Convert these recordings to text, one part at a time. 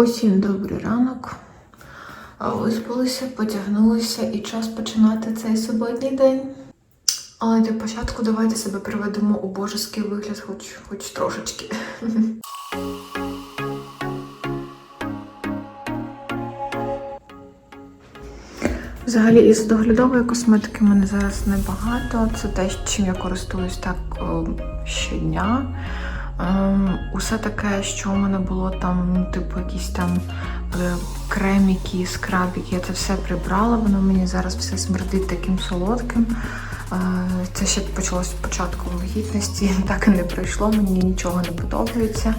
Усім добрий ранок. Виспалися, потягнулися і час починати цей суботній день. Але для початку давайте себе приведемо у божеский вигляд, хоч, хоч трошечки. Взагалі, із доглядової косметики в мене зараз небагато. Це те, чим я користуюсь так щодня. Ем, усе таке, що у мене було там, ну, типу, якісь там е, креміки, скрабіки, я це все прибрала. Воно мені зараз все смердить таким солодким. Е, Це ще почалось з початку вагітності, так і не пройшло, мені нічого не подобається.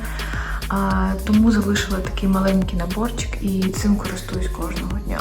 А, Тому залишила такий маленький наборчик і цим користуюсь кожного дня.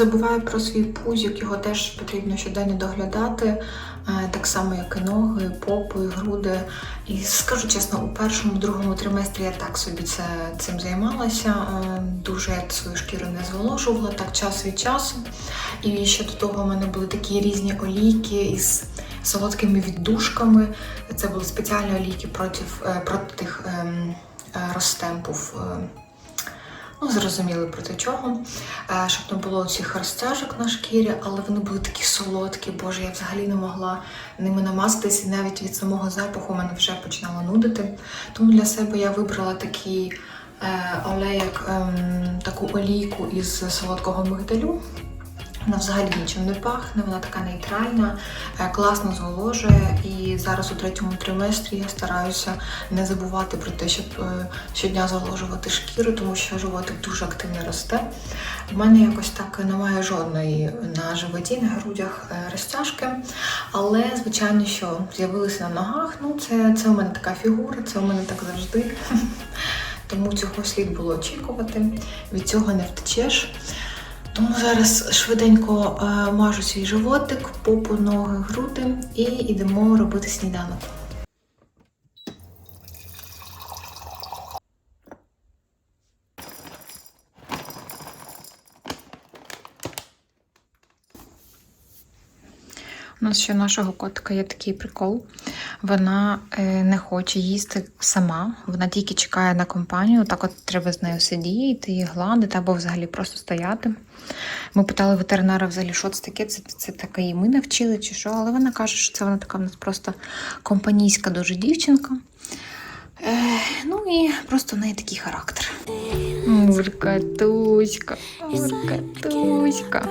І не забуваю про свій пузик, його теж потрібно щоденно доглядати, е, так само, як і ноги, попи, груди. І скажу чесно, у першому, другому триместрі я так собі це, цим займалася. е, Дуже я свою шкіру не зволожувала, так час від часу. І ще до того в мене були такі різні олійки із солодкими віддушками. Це були спеціальні олійки проти, е, проти тих ем, розтемпів. Ну, зрозуміли проти чого. Е, Щоб не було цих розтяжок на шкірі, але вони були такі солодкі, боже, я взагалі не могла ними намаститись, і навіть від самого запаху мене вже починало нудити. Тому для себе я вибрала такий е, олейок, ем, таку олійку із солодкого мигдалю. Вона взагалі нічим не пахне, вона така нейтральна, е, класно зволожує. І зараз у третьому триместрі я стараюся не забувати про те, щоб е, щодня зволожувати шкіру, тому що животик дуже активно росте. У мене якось так немає жодної на животі, на грудях е, розтяжки. Але, звичайно, що з'явилися на ногах. Ну, це, це у мене така фігура, це у мене так завжди. Тому цього слід було очікувати. Від цього не втечеш. Тому зараз швиденько е, мажу свій животик, попу, ноги, груди і йдемо робити сніданок. У нас ще нашого котика є такий прикол. Вона е, не хоче їсти сама, вона тільки чекає на компанію. Так от треба з нею сидіти, її гладити або взагалі просто стояти. Ми питали ветеринара, взагалі, що це таке, це, це таке і ми навчили чи що, але вона каже, що це вона така в нас просто компанійська дуже дівчинка. Е, ну і просто в неї такий характер. Муркатуська, муркатуська.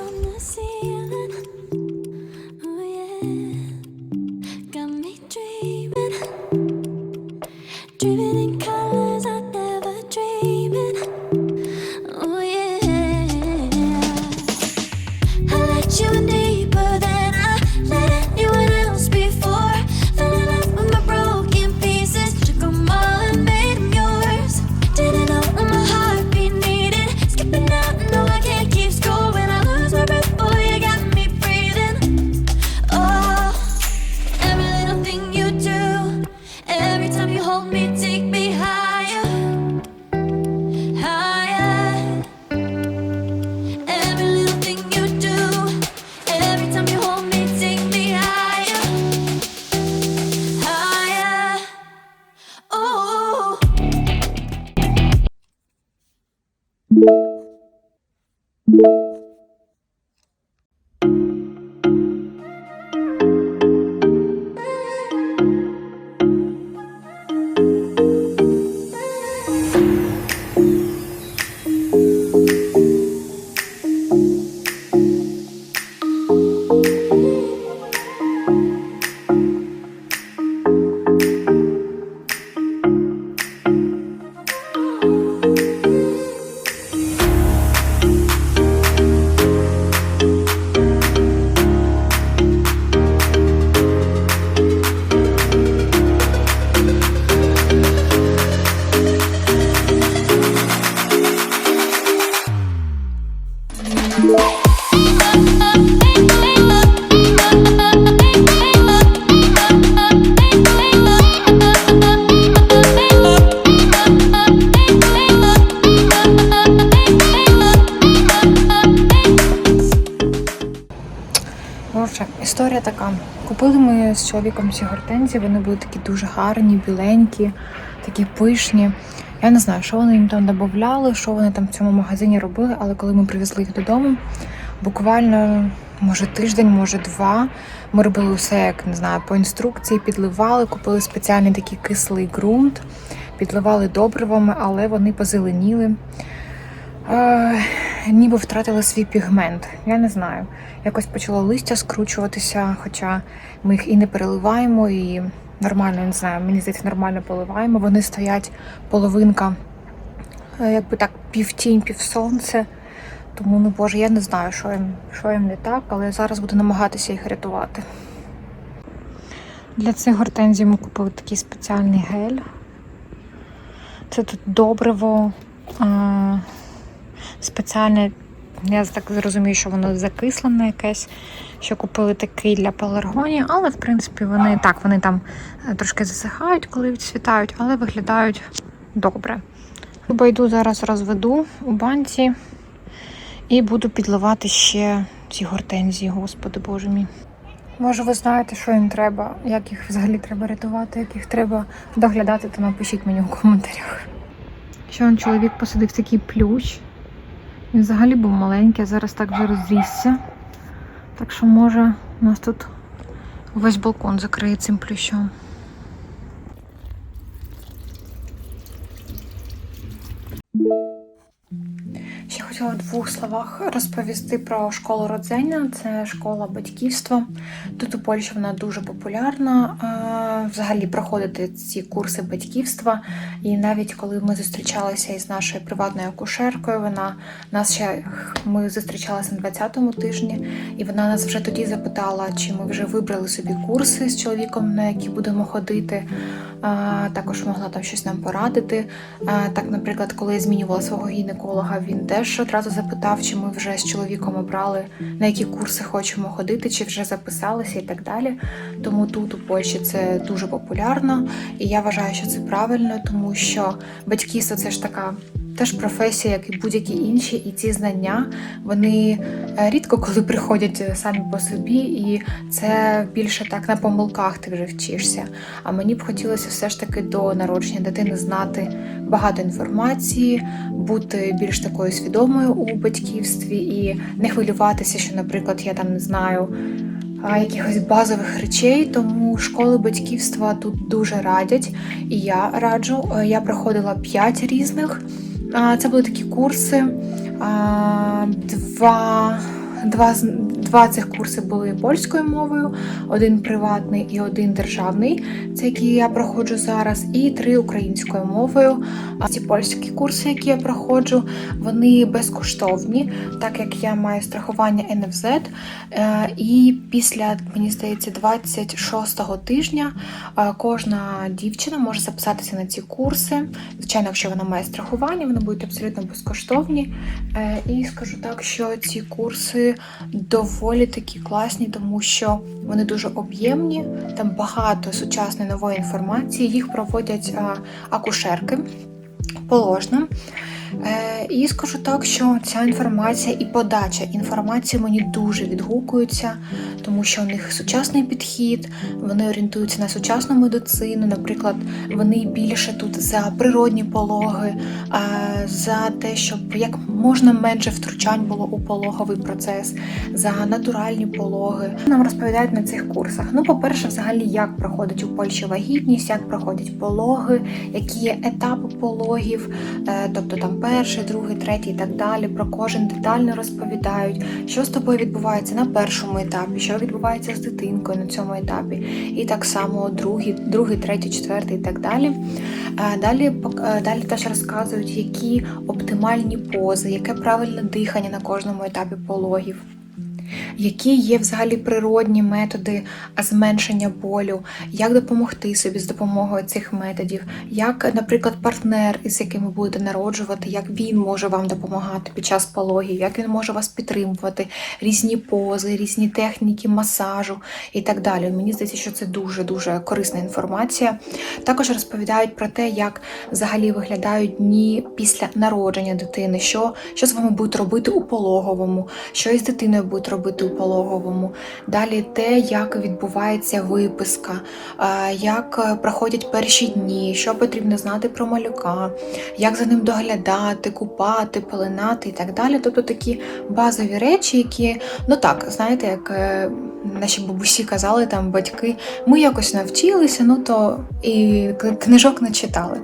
З чоловіком ці гортензії, вони були такі дуже гарні, біленькі, такі пишні. Я не знаю, що вони їм там додавали, що вони там в цьому магазині робили, але коли ми привезли їх додому, буквально, може, тиждень, може, два. Ми робили все, як не знаю, по інструкції, підливали, купили спеціальний такий кислий ґрунт, підливали добривами, але вони позеленіли. Ніби втратили свій пігмент. Я не знаю. Якось почало листя скручуватися, хоча ми їх і не переливаємо, і нормально, не знаю, мені здається, нормально поливаємо. Вони стоять половинка, е, якби так, півтінь, півсонце. Тому, ну боже, я не знаю, що їм, що їм не так, але я зараз буду намагатися їх рятувати. Для цих гортензій ми купили такий спеціальний гель. Це тут добриво. Спеціальне, я так зрозумію, що воно закислене якесь, що купили такий для пеларгонії, але в принципі вони так, вони там е, трошки засихають, коли відцвітають, але виглядають добре. Байду зараз розведу у банці і буду підливати ще ці гортензії, господи боже мій. Може, ви знаєте, що їм треба, як їх взагалі треба рятувати, як їх треба доглядати, то напишіть мені у коментарях. Ще он чоловік посадив такий плющ. Він взагалі був маленький, а зараз так вже розрісся. Так що, може, у нас тут весь балкон закриє цим плющом. Двох словах розповісти про школу родзення. Це школа батьківства. Тут у Польщі вона дуже популярна. Взагалі проходити ці курси батьківства. І навіть коли ми зустрічалися із нашою приватною акушеркою, вона нас ще ми зустрічалися на 20-му тижні, і вона нас вже тоді запитала, чи ми вже вибрали собі курси з чоловіком, на які будемо ходити. Також могла там щось нам порадити. Так, наприклад, коли я змінювала свого гінеколога, він теж одразу запитав, чи ми вже з чоловіком обрали на які курси хочемо ходити, чи вже записалися і так далі. Тому тут у Польщі це дуже популярно, і я вважаю, що це правильно, тому що батьківство це ж така. Теж професія, як і будь-які інші, і ці знання вони е, рідко коли приходять е, самі по собі, і це більше так на помилках ти вже вчишся. А мені б хотілося все ж таки до народження дитини знати багато інформації, бути більш такою свідомою у батьківстві і не хвилюватися, що, наприклад, я там не знаю. Якихось базових речей, тому школи батьківства тут дуже радять, і я раджу. Е, Я проходила 5 різних. Це були такі курси. Два, два, два цих курси були польською мовою, один приватний і один державний, це які я проходжу зараз, і три українською мовою. А ці польські курси, які я проходжу, вони безкоштовні, так як я маю страхування НФЗ. Е, І після, мені здається, 26-го тижня е, кожна дівчина може записатися на ці курси. Звичайно, якщо вона має страхування, вони будуть абсолютно безкоштовні. Е, І скажу так, що ці курси доволі такі класні, тому що вони дуже об'ємні, там багато сучасної нової інформації. Їх проводять акушерки положним. Е, І скажу так, що ця інформація і подача інформації мені дуже відгукуються, тому що у них сучасний підхід, вони орієнтуються на сучасну медицину. Наприклад, вони більше тут за природні пологи, за те, щоб як можна менше втручань було у пологовий процес, за натуральні пологи. Нам розповідають на цих курсах. Ну, по-перше, взагалі, як проходить у Польщі вагітність, як проходять пологи, які є етапи пологів, е, тобто там перший, другий, третій і так далі. Про кожен детально розповідають, що з тобою відбувається на першому етапі, що відбувається з дитинкою на цьому етапі, і так само другий, другий, третій, четвертий і так далі. Е, Далі, е, далі теж розказують, які оптимальні пози, яке правильне дихання на кожному етапі пологів. Які є взагалі природні методи зменшення болю, як допомогти собі з допомогою цих методів, як, наприклад, партнер, із яким ви будете народжувати, як він може вам допомагати під час пологів, як він може вас підтримувати, різні пози, різні техніки масажу і так далі. Мені здається, що це дуже дуже корисна інформація. Також розповідають про те, як взагалі виглядають дні після народження дитини, що, що з вами будуть робити у пологовому, що із дитиною будуть робити пологовому. Далі те, як відбувається виписка, як е, проходять перші дні, що потрібно знати про малюка, як за ним доглядати, купати, пеленати і так далі. Тобто такі базові речі, які, ну так, знаєте, як е, наші бабусі казали, там батьки, ми якось навчилися, ну то і книжок не читали.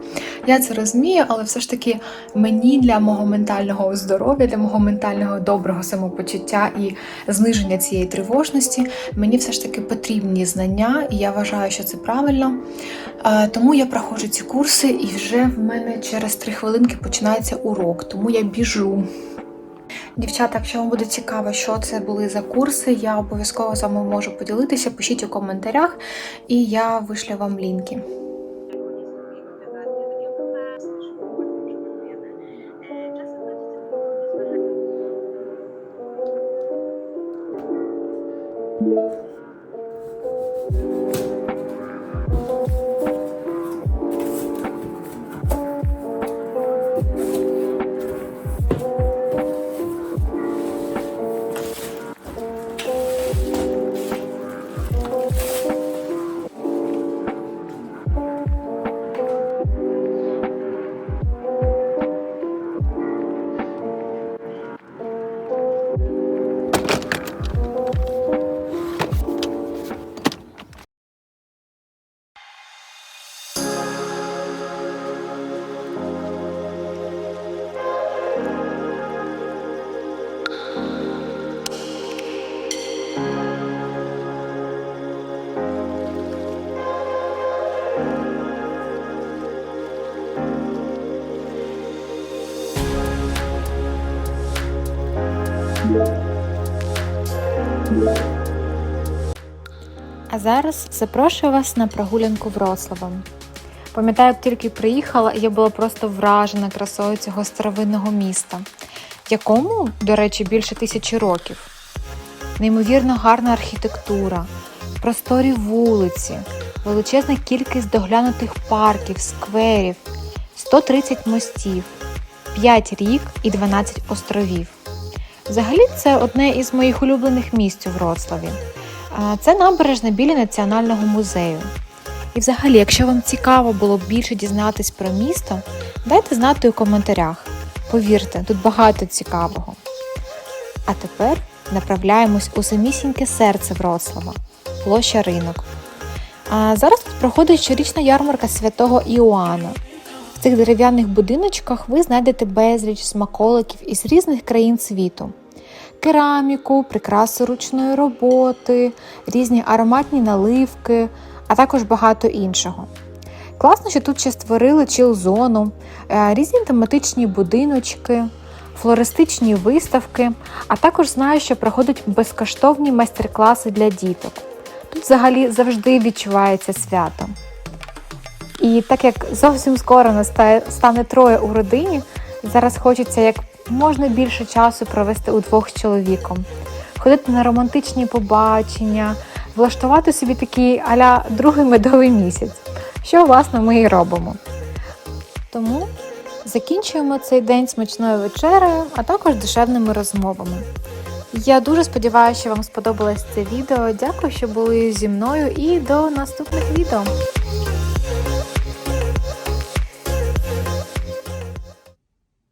Я це розумію, але все ж таки мені для мого ментального здоров'я, для мого ментального доброго самопочуття і зниження цієї тривожності, мені все ж таки потрібні знання, і я вважаю, що це правильно. Тому я проходжу ці курси, і вже в мене через три хвилинки починається урок, тому я біжу. Дівчата, якщо вам буде цікаво, що це були за курси, я обов'язково з вами можу поділитися. Пишіть у коментарях, і я вишлю вам лінки. Зараз запрошую вас на прогулянку Вроцлавом. Пам'ятаю, як тільки приїхала, я була просто вражена красою цього старовинного міста, якому, до речі, більше тисячі років. Неймовірно гарна архітектура, просторі вулиці, величезна кількість доглянутих парків, скверів, 130 мостів, 5 рік і 12 островів. Взагалі, це одне із моїх улюблених місць у Вроцлаві. Це набережна біля Національного музею. І взагалі, якщо вам цікаво було більше дізнатись про місто, дайте знати у коментарях. Повірте, тут багато цікавого. А тепер направляємось у самісіньке серце Вроцлава площа ринок. А зараз тут проходить щорічна ярмарка святого Іоанна. В цих дерев'яних будиночках ви знайдете безліч смаколиків із різних країн світу кераміку, прикраси ручної роботи, різні ароматні наливки, а також багато іншого. Класно, що тут ще створили чіл-зону, е, різні тематичні будиночки, флористичні виставки, а також знаю, що проходять безкоштовні майстер-класи для діток. Тут взагалі завжди відчувається свято. І так як зовсім скоро настає, стане троє у родині, зараз хочеться як можна більше часу провести удвох з чоловіком, ходити на романтичні побачення, влаштувати собі такий аля другий медовий місяць, що власне ми і робимо. Тому закінчуємо цей день смачною вечерею, а також душевними розмовами. Я дуже сподіваюся, що вам сподобалось це відео. Дякую, що були зі мною, і до наступних відео.